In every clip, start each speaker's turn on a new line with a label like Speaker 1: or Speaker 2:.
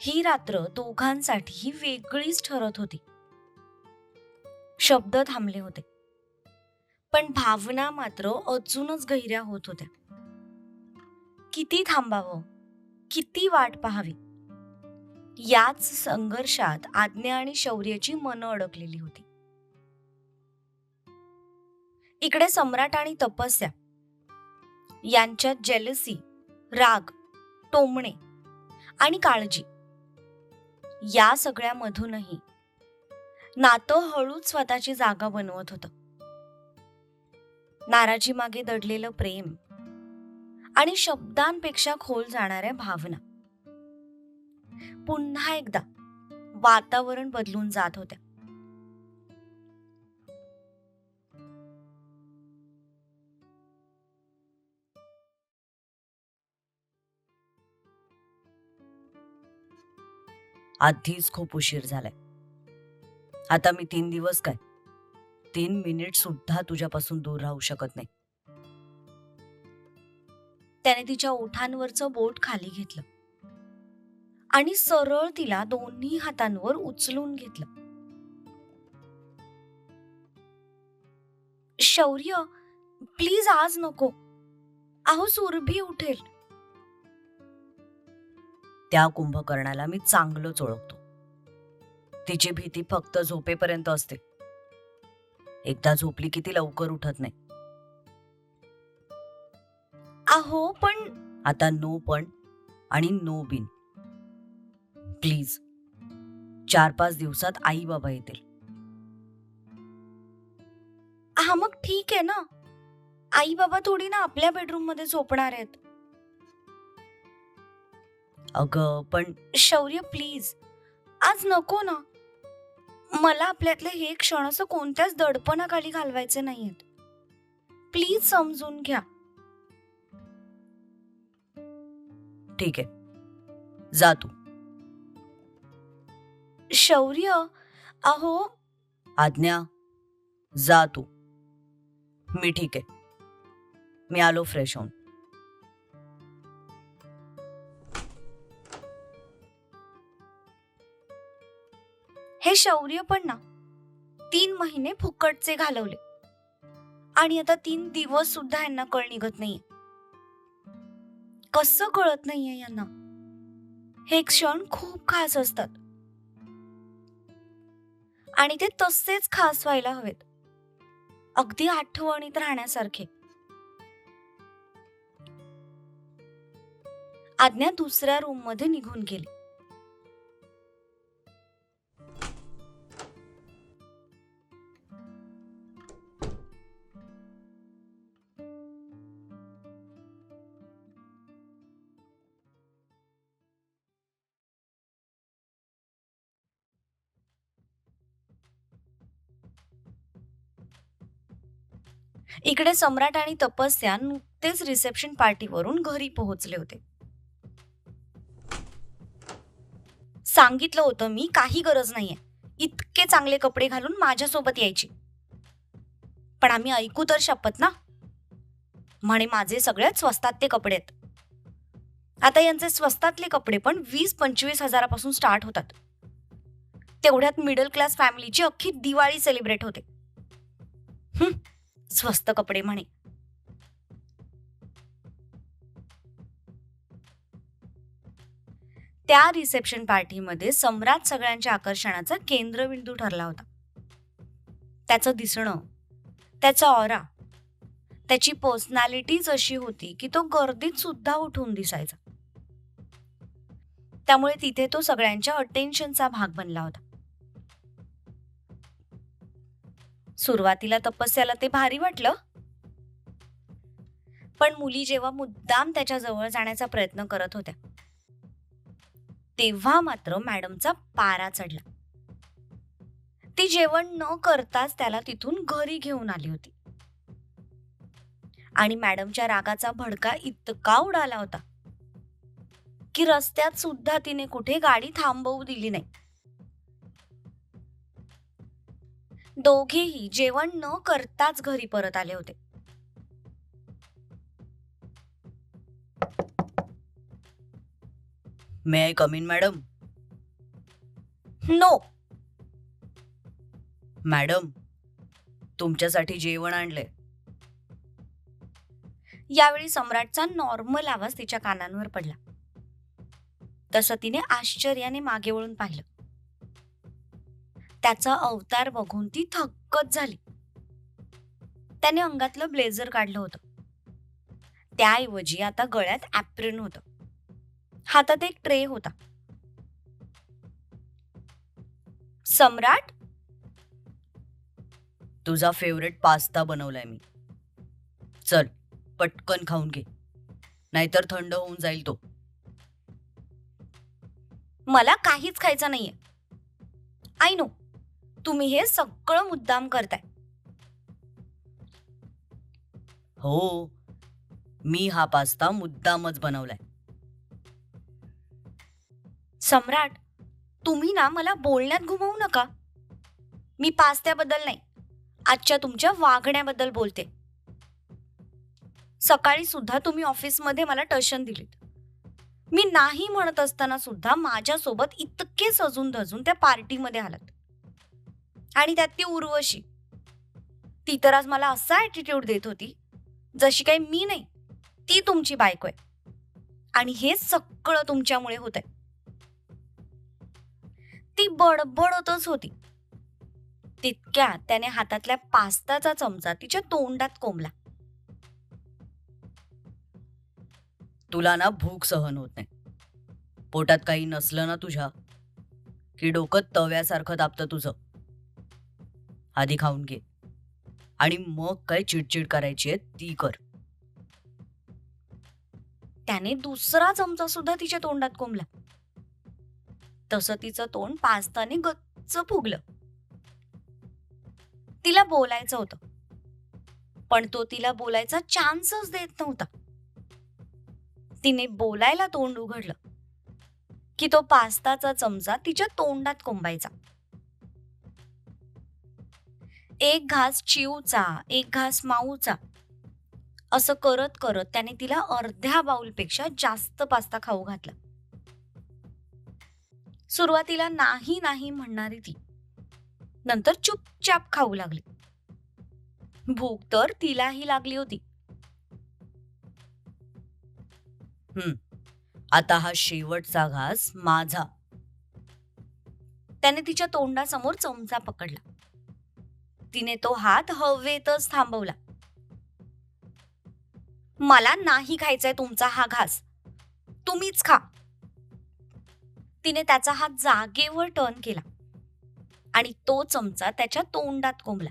Speaker 1: ही रात्र दोघांसाठी वेगळीच ठरत होती. शब्द थांबले होते. पण भावना मात्र अजूनच गहिऱ्या होत होत्या. किती थांबावं? किती वाट पाहावी? याच संघर्षात आज्ञा आणि शौर्याची मनं अडकलेली होती. इकडे सम्राट आणि तपस्या यांच्यात जेलसी राग टोमणे आणि काळजी या सगळ्यामधूनही. नातं हळूच स्वतःची जागा बनवत होतं. नाराजी मागे दडलेलं प्रेम आणि शब्दांपेक्षा खोल जाणाऱ्या भावना. पुन्हा एकदा वातावरण बदलून जात होत्या. आधीच खूप उशीर झालाय. आता मी तीन दिवस काय? तीन मिनिट सुद्धा तुझ्यापासून दूर राहू शकत नाही. त्याने तिच्या ओठांवरचं बोट खाली घेतलं. आणि सरळ तिला दोन्ही हातांवर उचलून घेतलं. शौर्य प्लीज आज नको. अहो सुरभी उठेल. त्या कुंभकर्णाला मी चांगलंच ओळखतो. तिची भीती फक्त झोपेपर्यंत असते. एकदा झोपली की ती लवकर उठत नाही. अहो पण आता नो पण आणि नो बिन. प्लीज चार पाच दिवसात आई बाबा येतील. हा मग ठीक आहे ना. आई बाबा थोडी ना आपल्या बेडरूममध्ये झोपणार आहेत. अगं पण शौर्य प्लीज. आज नको ना. मला आपल्यातले हे क्षण असं कोणत्याच दडपणाखाली घालवायचे नाहीयेत. प्लीज समजून घ्या. ठीक आहे. जा तू. शौर्य? अहो. आज्ञा? जा तू. मी ठीक आहे. मी आलो फ्रेश होऊन. हे शौर्य पण ना. तीन महिने फुकटचे घालवले. आणि आता तीन दिवस सुद्धा यांना कळ निघत नाहीये. कसं कळत नाहीये यांना? हे क्षण खूप खास असतात. आणि ते तसेच खास व्हायला हवेत. अगदी आठवणीत राहण्यासारखे. आज्ञा दुसऱ्या रूममध्ये निघून गेली. इकडे सम्राट आणि तपस्या नुकतेच रिसेप्शन पार्टीवरून घरी पोहोचले होते. सांगितलं होतं मी काही गरज नाहीये. इतके चांगले कपडे घालून माझ्यासोबत यायची. पण आम्ही ऐकू तर शपथ ना? म्हणे माझे सगळ्यात स्वस्तात ते कपडे आहेत. आता यांचे स्वस्तातले कपडे पण वीस पंचवीस हजारापासून स्टार्ट होतात. तेवढ्यात मिडल क्लास फॅमिलीची अख्खी दिवाळी सेलिब्रेट होते. स्वस्त कपडे म्हणे. त्या रिसेप्शन पार्टीमध्ये सम्राट सगळ्यांच्या आकर्षणाचा केंद्रबिंदू ठरला होता. त्याचं दिसणं त्याचा ऑरा त्याची पर्सनॅलिटीच अशी होती की तो गर्दीत सुद्धा उठून दिसायचा. त्यामुळे तिथे तो सगळ्यांच्या अटेन्शनचा भाग बनला होता. सुरुवातीला तपस्याला ते भारी वाटलं. पण मुली जेव्हा मुद्दाम त्याच्याजवळ जाण्याचा प्रयत्न करत होत्या तेव्हा मात्र मॅडमचा पारा चढला. ती जेवण न करताच त्याला तिथून घरी घेऊन आली होती. आणि मॅडमच्या रागाचा भडका इतका उडाला होता की रस्त्यात सुद्धा तिने कुठे गाडी थांबवू दिली नाही. दोघेही जेवण न करताच घरी परत आले होते. May I come in madam no
Speaker 2: madam तुमच्यासाठी जेवण आणलंय.
Speaker 1: यावेळी सम्राटचा नॉर्मल आवाज तिच्या कानांवर पडला. तसं तिने आश्चर्याने मागे वळून पाहिलं. त्याचा अवतार बघून ती थक्कच झाली. त्याने अंगातलं ब्लेझर काढलं होतं. त्याऐवजी आता गळ्यात ऍप्रिन होतं. हातात एक ट्रे होता. सम्राट?
Speaker 2: तुझा फेवरेट पास्ता बनवलाय मी. चल पटकन खाऊन घे. नाहीतर थंड होऊन जाईल तो.
Speaker 1: मला काहीच खायचं नाहीये. आय नो तुम्ही हे सगळं मुद्दाम करताय.
Speaker 2: हो मी हा पास्ता मुद्दामच बनवलाय.
Speaker 1: सम्राट तुम्ही ना मला बोलण्यात घुमवू नका. मी पास्त्याबद्दल नाही आजच्या तुमच्या वागण्याबद्दल बोलते. सकाळी सुद्धा तुम्ही ऑफिसमध्ये मला टशन दिलीत. मी नाही म्हणत असताना सुद्धा माझ्यासोबत इतके सजून धजून त्या पार्टीमध्ये आलात. आणि त्यात ती उर्वशी. ती तर आज मला असा ॲटिट्यूड देत होती जशी काही मी नाही ती तुमची बायको आहे. आणि हे सगळं तुमच्यामुळे होत आहे ती बडबडतच होती. तितक्या त्याने हातातल्या पास्ताचा चमचा तिच्या तोंडात कोंबला.
Speaker 2: तुला ना भूक सहन होत नाही. पोटात काही नसलं ना तुझ्या की डोकं तव्यासारखं दाबतं तुझं. आधी खाऊन घे. आणि मग काय चिडचिड करायची आहे ती कर.
Speaker 1: त्याने दुसरा चमचा सुद्धा तिच्या तोंडात कोंबला. तसं तिचं तोंड पास्ताने गच्च फुगलं. तिला बोलायचं होतं. पण तो तिला बोलायचा चान्सच देत नव्हता. तिने बोलायला तोंड उघडलं. की तो पास्ताचा चमचा तिच्या तोंडात कोंबायचा. एक घास चिवचा एक घास माऊचा असं करत करत त्याने तिला अर्ध्या बाउलपेक्षा जास्त पास्ता खाऊ घातला. सुरुवातीला नाही नाही म्हणणारी ती. नंतर चुपचाप खाऊ लागली. भूक तर तिलाही लागली होती.
Speaker 2: आता हा शेवटचा घास माझा.
Speaker 1: त्याने तिच्या तोंडासमोर चमचा पकडला. तिने तो हात हवेतच थांबवला. मला नाही खायचाय तुमचा हा घास. तुम्हीच खा. तिने त्याचा हात जागेवर टर्न केला आणि तो चमचा त्याच्या तोंडात कोंबला.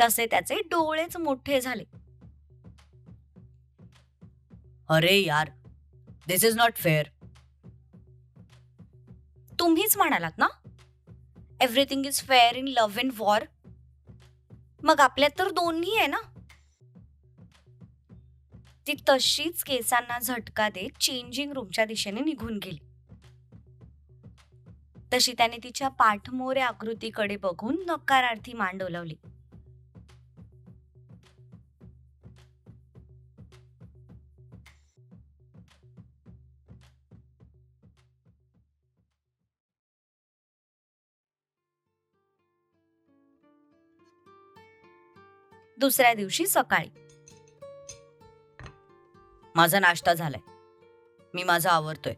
Speaker 1: तसे त्याचे डोळेच मोठे झाले.
Speaker 2: अरे यार दिस इज नॉट फेअर
Speaker 1: तुम्हीच म्हणालात ना? Everything is fair in love and war मग आपल्यात तर दोन्ही आहे ना? ती तशीच केसांना झटका देत चेंजिंग रूमच्या दिशेने निघून गेली. तशी त्याने तिच्या पाठमोऱ्या आकृतीकडे बघून नकारार्थी मान डोलावली दुसऱ्या दिवशी सकाळी.
Speaker 2: माझा नाश्ता झालाय. मी माझा आवरतोय.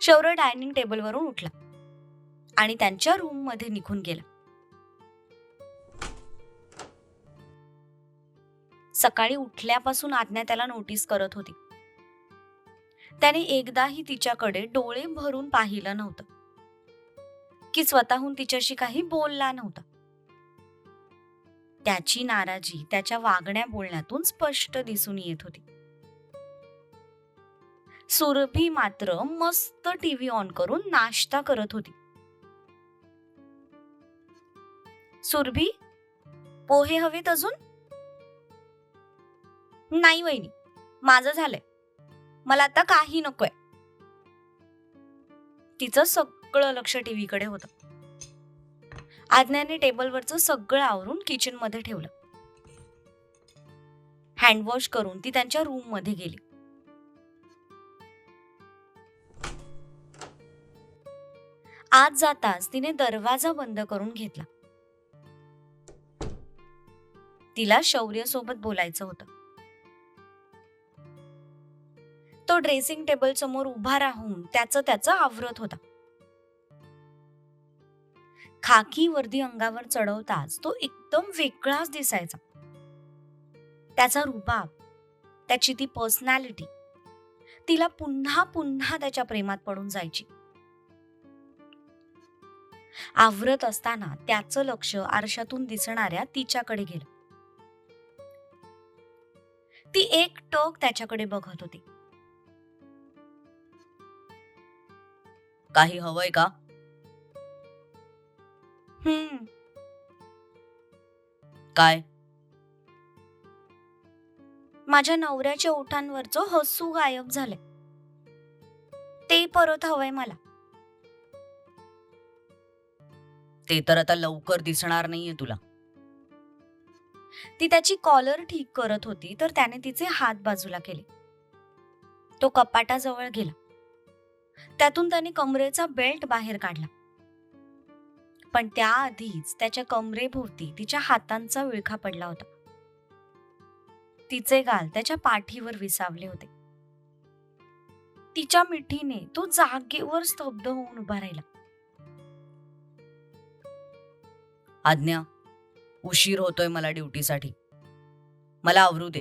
Speaker 1: शौर्य डायनिंग टेबलवरून उठला आणि त्यांच्या रूममध्ये निघून गेला. सकाळी उठल्यापासून आज्ञा त्याला नोटीस करत होती. त्याने एकदाही तिच्याकडे डोळे भरून पाहिलं नव्हतं. की स्वतःहून तिच्याशी काही बोलला नव्हता. त्याची नाराजी त्याच्या वागण्या बोलण्यातून स्पष्ट दिसून येत होती. सुरभी मात्र मस्त टीव्ही ऑन करून नाश्ता करत होती. सुरभी पोहे हवेत अजून? नाही वहिनी माझं झालंय. मला आता काही नकोय. तिचं सगळं लक्ष टीव्हीकडे होतं. आज्ञाने टेबलवरचं सगळं आवरून किचनमध्ये ठेवलं. हँडवॉश करून ती त्यांच्या रूममध्ये गेली. आत जाताच तिने दरवाजा बंद करून घेतला. तिला शौर्य सोबत बोलायचं होतं. तो ड्रेसिंग टेबल समोर उभा राहून त्याचं त्याचं आवरत होता. खाकी वर्दी अंगावर चढवताच तो एकदम वेगळाच दिसायचा. त्याचा रुबाब त्याची ती पर्सनॅलिटी तिला पुन्हा पुन्हा त्याच्या प्रेमात पडून जायची. आवरत असताना त्याचं लक्ष आरशातून दिसणाऱ्या तिच्याकडे गेलं. ती एक टक त्याच्याकडे बघत होती.
Speaker 2: काही हवंय का?
Speaker 1: हम्म.
Speaker 2: काय?
Speaker 1: माझ्या नवऱ्याच्या ओठांवरचं हसू गायब झालंय. ते परत हवंय मला.
Speaker 2: ते तर आता लवकर दिसणार नाहीये तुला.
Speaker 1: ती त्याची कॉलर ठीक करत होती तर त्याने तिचे हात बाजूला केले. तो कपाटाजवळ गेला. त्यातून त्याने कमरेचा बेल्ट बाहेर काढला. पण त्याआधीच त्याच्या कमरेभोवती तिच्या हातांचा विळखा पडला होता. तिचे गाल त्याच्या पाठीवर विसावले होते. तिच्या मिठीने तो जागेवर स्तब्ध होऊन उभा राहिला.
Speaker 2: आज्ञा उशीर होतोय मला ड्युटीसाठी. मला आवरू दे.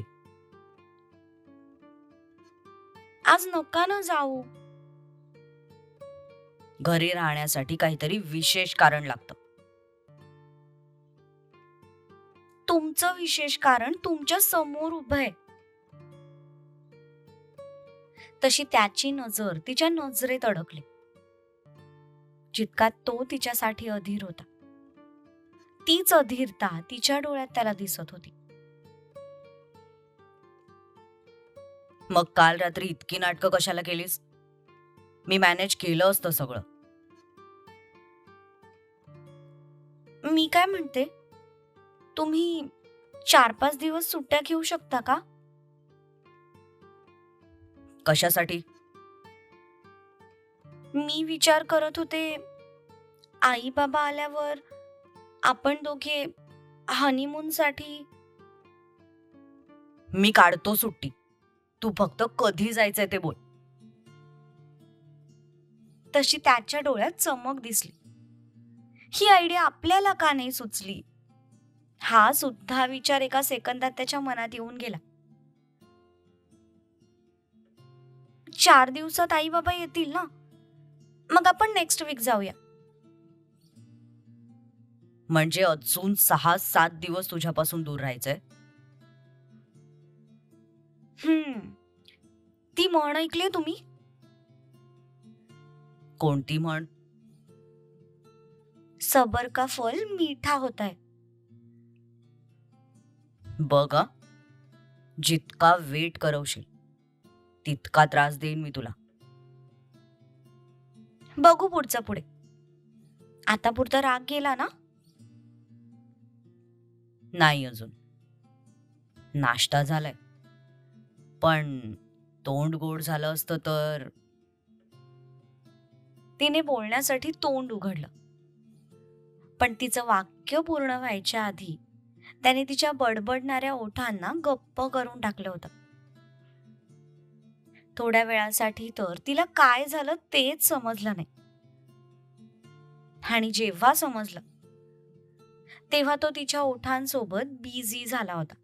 Speaker 1: आज नका ना जाऊ.
Speaker 2: घरी राहण्यासाठी काहीतरी विशेष कारण लागतं.
Speaker 1: तुमचं विशेष कारण तुमच्यासमोर उभं आहे. तशी त्याची नजर तिच्या नजरेत अडकली. जितका तो तिच्यासाठी अधीर होता. तीच अधीरता तिच्या डोळ्यात त्याला दिसत होती.
Speaker 2: मग काल रात्री इतकी नाटकं कशाला केलीस? मी मॅनेज केलं असतं सगळं.
Speaker 1: मी काय म्हणते? तुम्ही चार पाच दिवस सुट्ट्या घेऊ शकता का?
Speaker 2: कशासाठी?
Speaker 1: मी विचार करत होते आई बाबा आल्यावर आपण दोघे हनीमून साठी
Speaker 2: मी काढतो सुट्टी. तू फक्त कधी जायचंय ते बोल.
Speaker 1: तशी त्याच्या डोळ्यात चमक दिसली. ही आयडिया आपल्याला का नाही सुचली? हा सुद्धा विचार एका सेकंदात त्याच्या मनात येऊन गेला. चार दिवसात आई बाबा येतील ना? मग आपण नेक्स्ट वीक जाऊया.
Speaker 2: म्हणजे अजून सहा सात दिवस तुझ्यापासून दूर राहायचंय?
Speaker 1: हम्म. ती म्हण ऐकली तुम्ही?
Speaker 2: कोणती म्हण?
Speaker 1: सबर का फल मीठा होता है
Speaker 2: बघ. जितका वेट करवशील तितका त्रास देईन मी तुला.
Speaker 1: बघू पुढचं पुढे. आता पुरता राग गेला ना?
Speaker 2: नाही अजून. नाश्ता झालाय. पण तोंड गोड झालं असतं तर?
Speaker 1: तिने बोलण्यासाठी तोंड उघडलं. पण तिचं वाक्य पूर्ण व्हायच्या आधी त्याने तिच्या बडबडणाऱ्या ओठांना गप्प करून टाकलं होतं. थोड्या वेळासाठी तर तिला काय झालं तेच समजलं नाही. आणि जेव्हा समजलं तेव्हा तो तिच्या ओठांसोबत बिझी झाला होता.